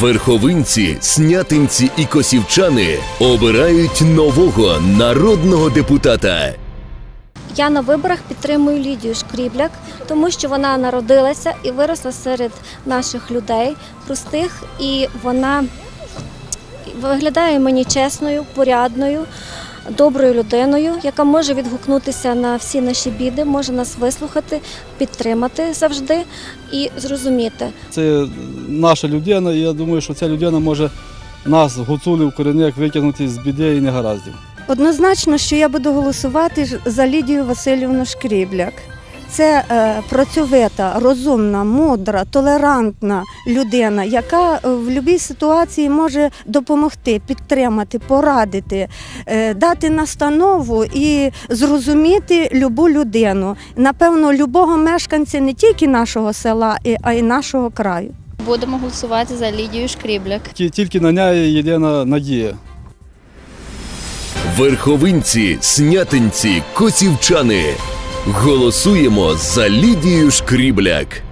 Верховинці, снятинці і косівчани обирають нового народного депутата. Я на виборах підтримую Лідію Шкрібляк, тому що вона народилася і виросла серед наших людей, простих, і вона виглядає мені чесною, порядною, доброю людиною, яка може відгукнутися на всі наші біди, може нас вислухати, підтримати завжди і зрозуміти. Це наша людина, і я думаю, що ця людина може нас, гуцулів, корінних, витягнути з біди і негараздів. Однозначно, що я буду голосувати за Лідію Васильівну Шкрібляк. Це е, працьовита, розумна, мудра, толерантна людина, яка е, в будь-якій ситуації може допомогти, підтримати, порадити, е, дати настанову і зрозуміти любу людину. Напевно, любого мешканця не тільки нашого села, а й нашого краю. Будемо голосувати за Лідію Шкрібляк. Тільки на неї єдина надія. Верховинці, снятинці, косівчани. Голосуємо за Лідію Шкрібляк.